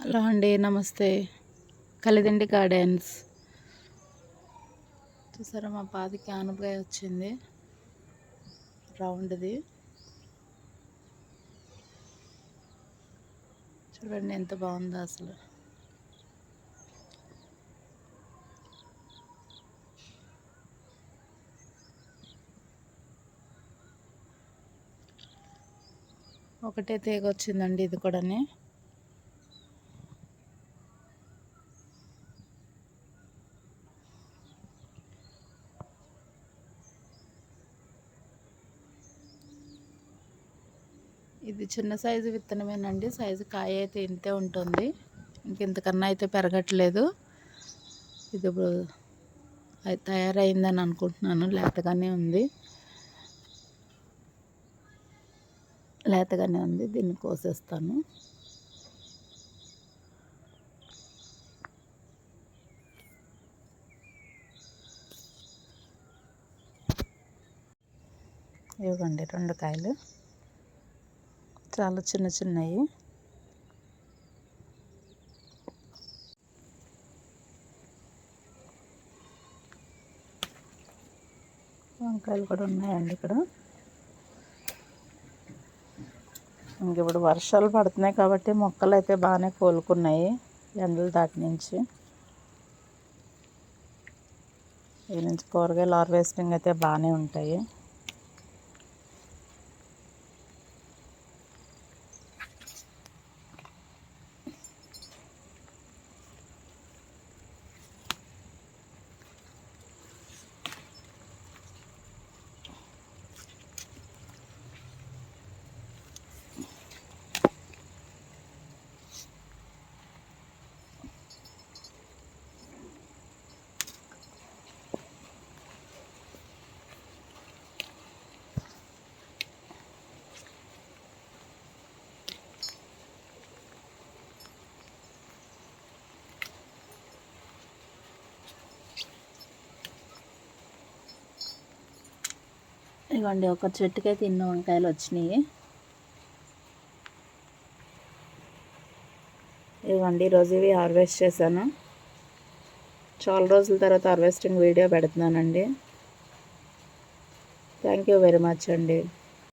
Hello అండి నమస్తే. Kalidandi gardens. చూసారా మా పాతికి ఆనపకాయ వచ్చింది. రౌండ్ది. చూడండి ఎంత బాగుందో అసలు. ఒకటే తీగ వచ్చిందండి ఇది కూడానే. ఇది చిన్న సైజు విత్తనమేనండి. సైజు కాయ అయితే ఇంతే ఉంటుంది. ఇంకెంతకన్నా అయితే పెరగట్లేదు. ఇది ఇప్పుడు తయారైందని అనుకుంటున్నాను. లేతగానే ఉంది. లేతగానే ఉంది. దీన్ని కోసేస్తాను. ఇవ్వండి రెండు కాయలు. చాలా చిన్న చిన్నవి వంకాయలు కూడా ఉన్నాయండి ఇక్కడ. ఇంక ఇప్పుడు వర్షాలు పడుతున్నాయి కాబట్టి మొక్కలు అయితే బాగానే కోలుకున్నాయి ఎండలు దాటి నుంచి. ఈ నుంచి కూరగాయలు హార్వెస్టింగ్ అయితే బాగానే ఉంటాయి. ఇవ్వండి ఒక చెట్టుకైతే ఇన్ని వంకాయలు వచ్చినాయి. ఇవ్వండి ఈరోజు ఇవి హార్వెస్ట్ చేశాను. చాలా రోజుల తర్వాత హార్వెస్టింగ్ వీడియో పెడుతున్నానండి. థ్యాంక్ యూ వెరీ మచ్ అండి.